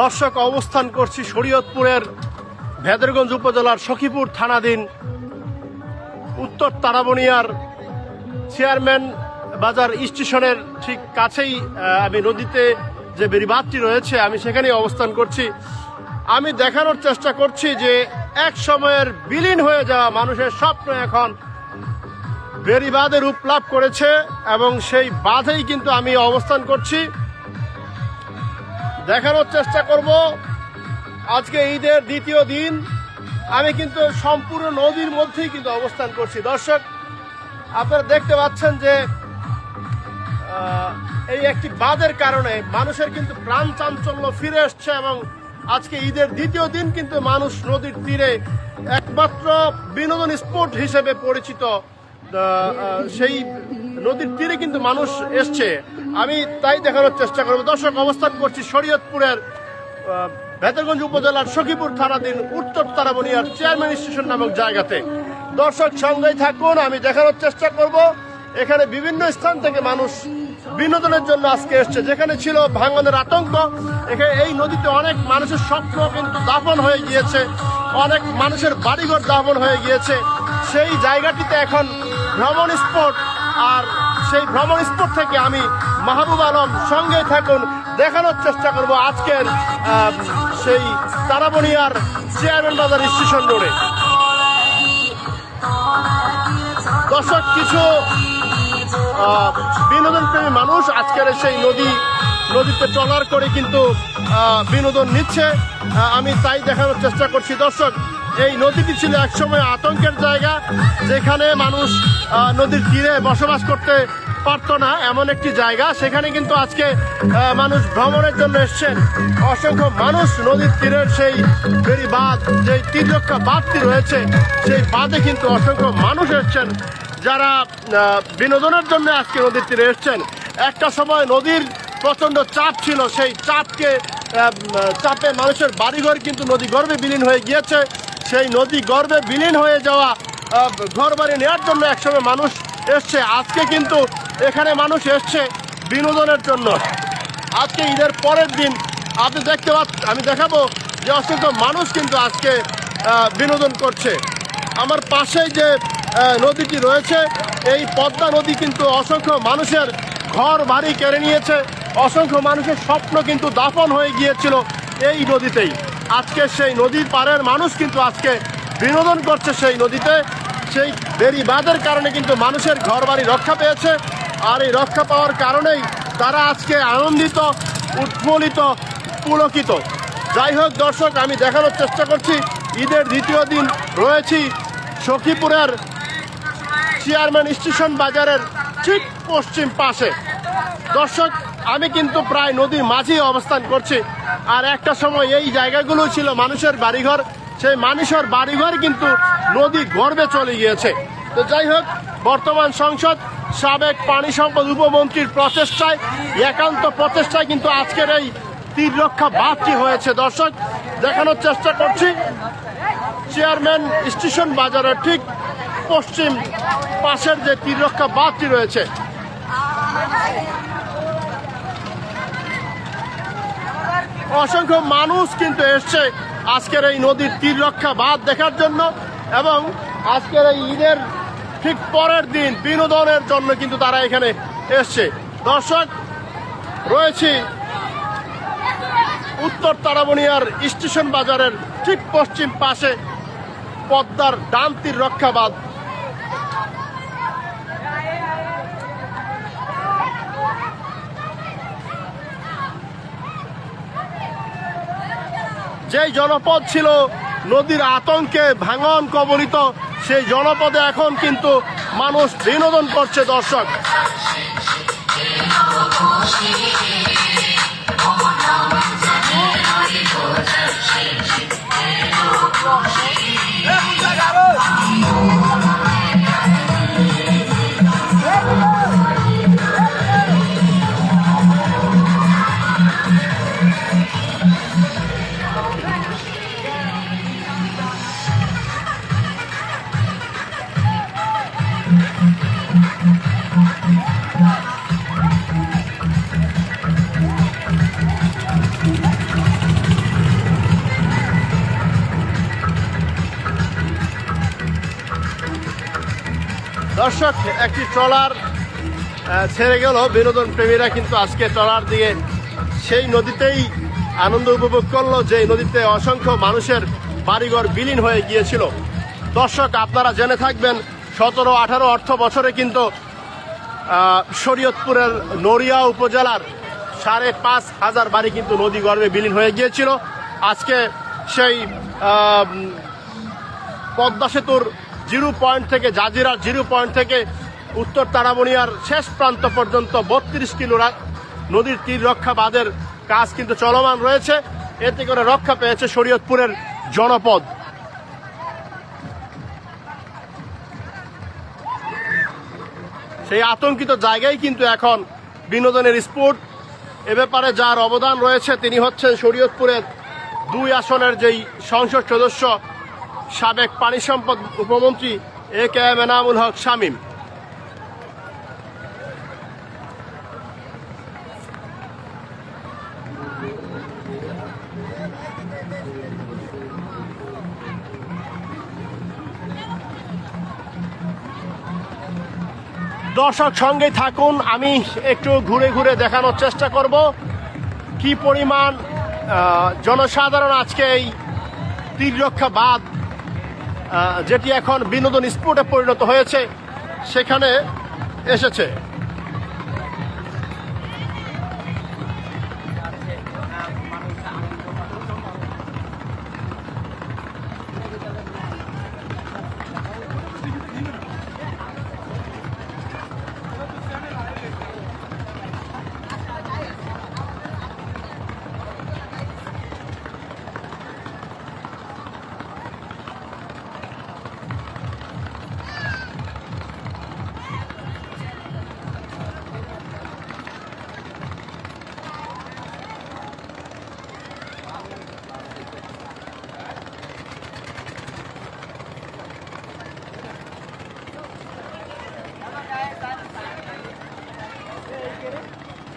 দর্শক অবস্থান করছি শরীয়তপুরের ভেদরগঞ্জ উপজেলার সখীপুর থানাধীন উত্তর তারাবনিয়ার চেয়ারম্যান বাজার স্টেশনের ঠিক কাছেই আমি নদীতে যে বেরিবাদটি রয়েছে, আমি সেখানেই অবস্থান করছি। আমি দেখানোর চেষ্টা করছি যে এক সময়ের বিলীন হয়ে যাওয়া মানুষের স্বপ্ন এখন বেরিবাদে রূপ লাভ করেছে এবং সেই বাঁধেই কিন্তু আমি অবস্থান করছি। দেখানোর চেষ্টা করব। আজকে ঈদের দ্বিতীয় দিন। আমি কিন্তু সম্পূর্ণ নদীর মধ্যেই কিন্তু অবস্থান করছি। দর্শক, আপনারা দেখতে পাচ্ছেন যে এই একটি বাদের কারণে মানুষের কিন্তু প্রাণ চাঞ্চল্য ফিরে এসছে এবং আজকে ঈদের দ্বিতীয় দিন কিন্তু মানুষ নদীর তীরে একমাত্র বিনোদন স্পট হিসেবে পরিচিত সেই নদীর তীরে কিন্তু মানুষ এসছে। আমি তাই দেখানোর চেষ্টা করব। দর্শক, অবস্থান করছি শরীয়তপুরের বেতরগঞ্জ উপজেলার সখীপুর থানাধীন উত্তর তারাবনিয়ার চেয়ারম্যান স্টেশন নামক জায়গাতে। দর্শক, সঙ্গেই থাকুন, আমি দেখানোর চেষ্টা করব। এখানে বিভিন্ন স্থান থেকে মানুষ বিনোদনের জন্য আজকে এসছে। যেখানে ছিল ভাঙনের আতঙ্ক এখানে এই নদীতে অনেক মানুষের স্বপ্ন কিন্তু দাফন হয়ে গিয়েছে। অনেক মানুষের বাড়িঘর দাফন হয়ে গিয়েছে। সেই জায়গাটিতে এখন ভ্রমণ স্পট আর সেই ভ্রমণ স্পট থেকে আমি মাহবুব আলম সঙ্গে থাকুন। দেখানোর চেষ্টা করব আজকের সেই তারাবনিয়ার চেয়ারম্যান বাজার স্টেশন রোডে দর্শক, কিছু বিনোদন প্রেমী মানুষ আজকের সেই নদী, নদীতে ট্রলার করে কিন্তু বিনোদন নিচ্ছে। আমি তাই দেখানোর চেষ্টা করছি। দর্শক এই নদীটি ছিল একসময় আতঙ্কের জায়গা, যেখানে মানুষ নদীর তীরে বসবাস করতে পারতো না, এমন একটি জায়গা। সেখানে কিন্তু আজকে মানুষ ভ্রমণের জন্য এসছেন। অসংখ্য মানুষ নদীর তীরের সেই বেরি বাঁধ যে তীর রক্ষা বাঁধটি রয়েছে, সেই বাঁধে কিন্তু অসংখ্য মানুষ এসছেন, যারা বিনোদনের জন্য আজকে নদীর তীরে এসছেন। একটা সময় নদীর প্রচণ্ড চাপ ছিল, সেই চাপকে চাপে মানুষের বাড়িঘর কিন্তু নদী গর্ভে বিলীন হয়ে গিয়েছে। সেই নদী গর্ভে বিলীন হয়ে যাওয়া ঘর বাড়ি নেওয়ার জন্য একসময় মানুষ এসছে। আজকে কিন্তু এখানে মানুষ এসছে বিনোদনের জন্য। আজকে ঈদের পরের দিন আপনি দেখতে পাচ্ছেন আমি দেখাবো যে অসংখ্য মানুষ কিন্তু আজকে বিনোদন করছে। আমার পাশেই যে নদীটি রয়েছে, এই পদ্মা নদী কিন্তু অসংখ্য মানুষের ঘর বাড়ি কেড়ে নিয়েছে। অসংখ্য মানুষের স্বপ্ন কিন্তু দাফন হয়ে গিয়েছিল এই নদীতেই। আজকে সেই নদীর পাড়ের মানুষ কিন্তু আজকে বিনোদন করছে সেই নদীতে। সেই বেরি বাঁধের কারণে কিন্তু মানুষের ঘর বাড়ি রক্ষা পেয়েছে। আর এই রক্ষা পাওয়ার কারণেই তারা আজকে আনন্দিত, উৎফুল্লিত, পুলকিত। যাই হোক দর্শক, আমি দেখানোর চেষ্টা করছি। ঈদের দ্বিতীয় দিন রয়েছি সখীপুরের চেয়ারম্যান স্টেশন বাজারের ঠিক পশ্চিম পাশে। দর্শক, আমি কিন্তু প্রায় নদীর মাঝেই অবস্থান করছি। আর একটা সময় এই জায়গাগুলো ছিল মানুষের বাড়িঘর। সেই মানুষের বাড়িঘর কিন্তু নদী গর্বে চলে গিয়েছে। তো যাই হোক, বর্তমান সংসদ সাবেক পানি সম্পদ উপমন্ত্রীর প্রচেষ্টায়, একান্ত প্রচেষ্টায় কিন্তু আজকের এই তীর রক্ষা বাঁধটি হয়েছে। দর্শক, দেখানোর চেষ্টা করছি। চেয়ারম্যান স্টেশন বাজারের ঠিক পশ্চিম পাশের যে তীররক্ষা বাঁধটি রয়েছে। অসংখ্য মানুষ কিন্তু এসছে আজকের এই নদীর তীর রক্ষা বাঁধ দেখার জন্য এবং আজকের এই ঈদের ঠিক পরের দিন বিনোদনের জন্য কিন্তু তারা এখানে এসছে। দর্শক, রয়েছি উত্তর তারাবনিয়ার স্টেশন বাজারের ঠিক পশ্চিম পাশে পদ্মার ডান তীর রক্ষা বাঁধ। যেই জনপদ ছিল নদীর আতঙ্কে ভাঙন কবলিত সেই জনপদে এখন কিন্তু মানুষ বিনোদন করছে দর্শক। Oh, দর্শক, একটি ট্রলার ছেড়ে গেল। বিনোদন প্রেমীরা কিন্তু আজকে ট্রলার দিয়ে সেই নদীতেই আনন্দ উপভোগ করল, যে নদীতে অসংখ্য মানুষের বাড়িঘর বিলীন হয়ে গিয়েছিল। দর্শক, আপনারা জেনে থাকবেন, সতেরো, আঠারো অর্থ বছরে কিন্তু শরীয়তপুরের নড়িয়া উপজেলার সাড়ে পাঁচ হাজার বাড়ি কিন্তু নদী গর্ভে বিলীন হয়ে গিয়েছিল। আজকে সেই পদ্মা সেতুর জিরো পয়েন্ট থেকে জাজিরার জিরো পয়েন্ট থেকে উত্তর তারাবণিয়ার শেষ প্রান্ত পর্যন্ত বত্রিশ কিলো নদীর তীর রক্ষা বাঁধের কাজ কিন্তু চলমান রয়েছে। এতে করে রক্ষা পেয়েছে শরীয়তপুরের জনপদ। সেই আতঙ্কিত জায়গায় কিন্তু এখন বিনোদনের স্পোর্ট এ ব্যাপারে যার অবদান রয়েছে তিনি হচ্ছেন শরীয়তপুরের দুই আসনের যেই সংসদ সদস্য সাবেক পানি সম্পদ উপমন্ত্রী A K M Enamul Haque Shamim. দর্শক সঙ্গে থাকুন আমি একটু ঘুরে ঘুরে দেখানোর চেষ্টা করব। কি পরিমাণ জনসাধারণ আজকে এই তীররক্ষা বাঁধ আহ, যেটি এখন বিনোদন স্পোর্টে পরিণত হয়েছে সেখানে এসেছে।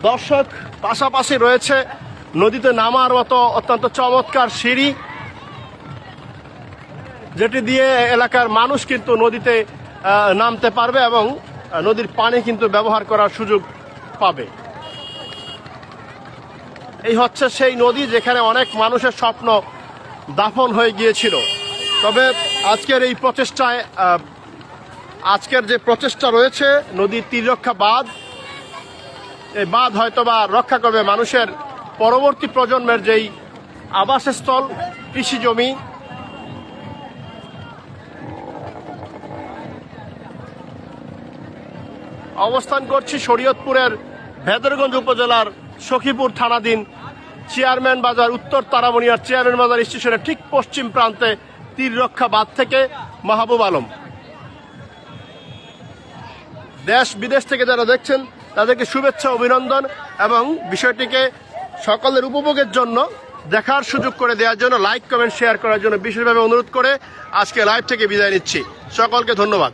দর্শক, পাশাপাশি রয়েছে নদীতে নামার মতো অত্যন্ত চমৎকার সিঁড়ি, যেটি দিয়ে এলাকার মানুষ কিন্তু নদীতে নামতে পারবে এবং নদীর পানি কিন্তু ব্যবহার করার সুযোগ পাবে। এই হচ্ছে সেই নদী যেখানে অনেক মানুষের স্বপ্ন দাফন হয়ে গিয়েছিল। তবে আজকের এই প্রচেষ্টায় আজকের যে প্রচেষ্টা রয়েছে, নদীর তীররক্ষা বাঁধ এই বাঁধ হয়তোবা রক্ষা করবে মানুষের পরবর্তী প্রজন্মের যেই আবাসস্থল কৃষি জমি অবস্থান করছি শরীয়তপুরের ভেদরগঞ্জ উপজেলার সখীপুর থানাধীন চেয়ারম্যান বাজার উত্তর তারামণিয়ার চেয়ারম্যান বাজার স্টেশনের ঠিক পশ্চিম প্রান্তে তীররক্ষা বাঁধ থেকে মাহবুব আলম। দেশ বিদেশ থেকে যারা দেখছেন তাদেরকে শুভেচ্ছা, অভিনন্দন এবং বিষয়টিকে সকলের উপভোগের জন্য দেখার সুযোগ করে দেওয়ার জন্য লাইক কমেন্ট শেয়ার করার জন্য বিশেষভাবে অনুরোধ করে আজকে লাইভ থেকে বিদায় নিচ্ছি। সকলকে ধন্যবাদ।